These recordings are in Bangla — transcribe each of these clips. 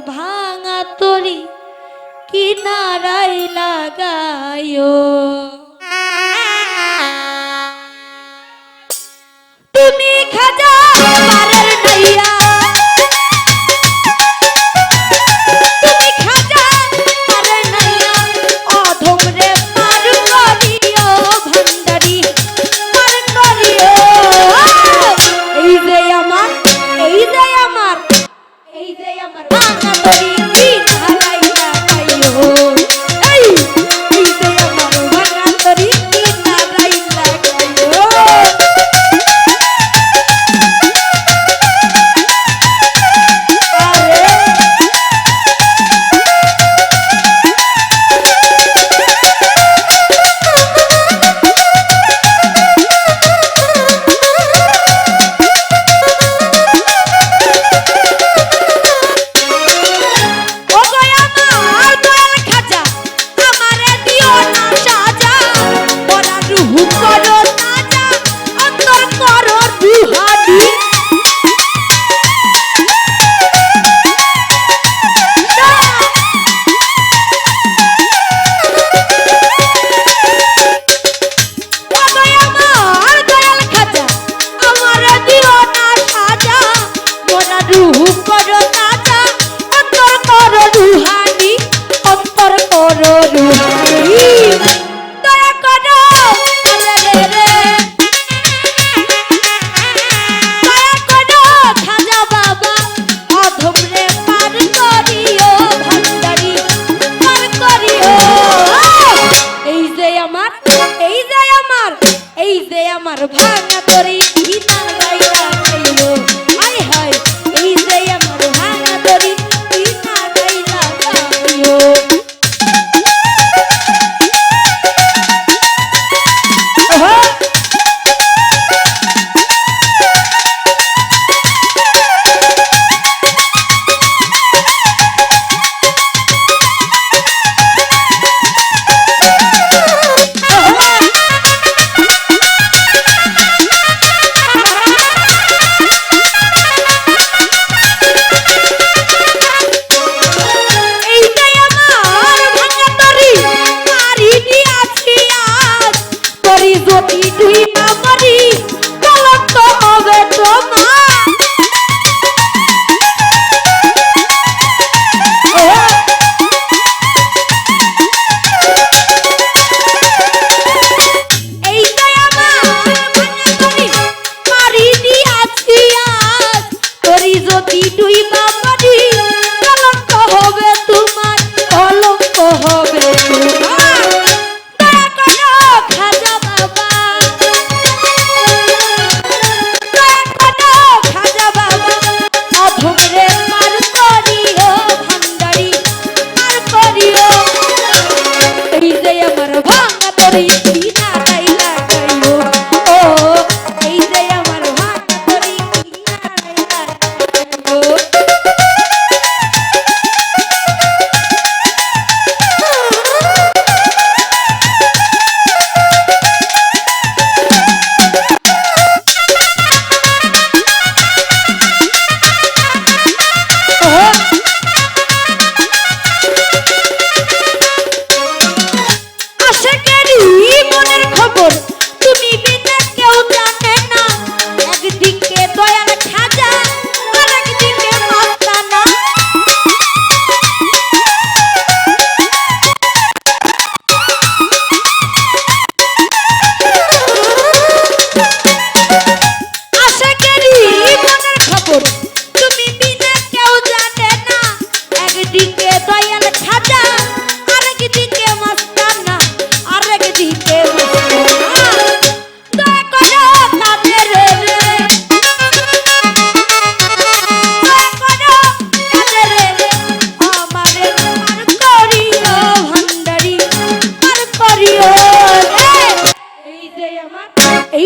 ভাঙা তরি কিনারাই লাগায়। আমার ভাঙা তরি কিনা গাইয়া গাইলো আয় হায়, এই যে আমার ভাঙা তরি কিনা গাইয়া গাইলো Oh!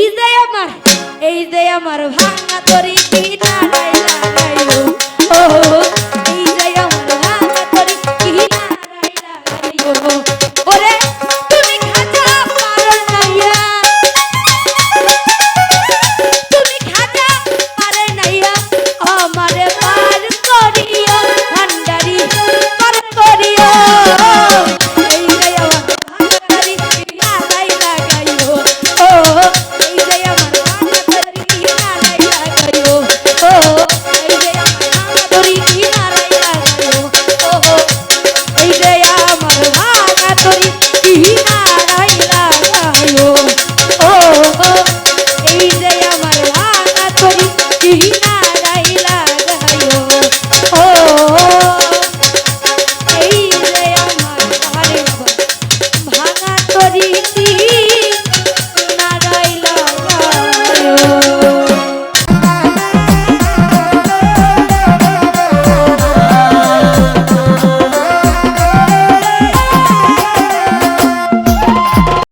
এই যে আমার এই যে আমার ভাঙা তরি কিনা।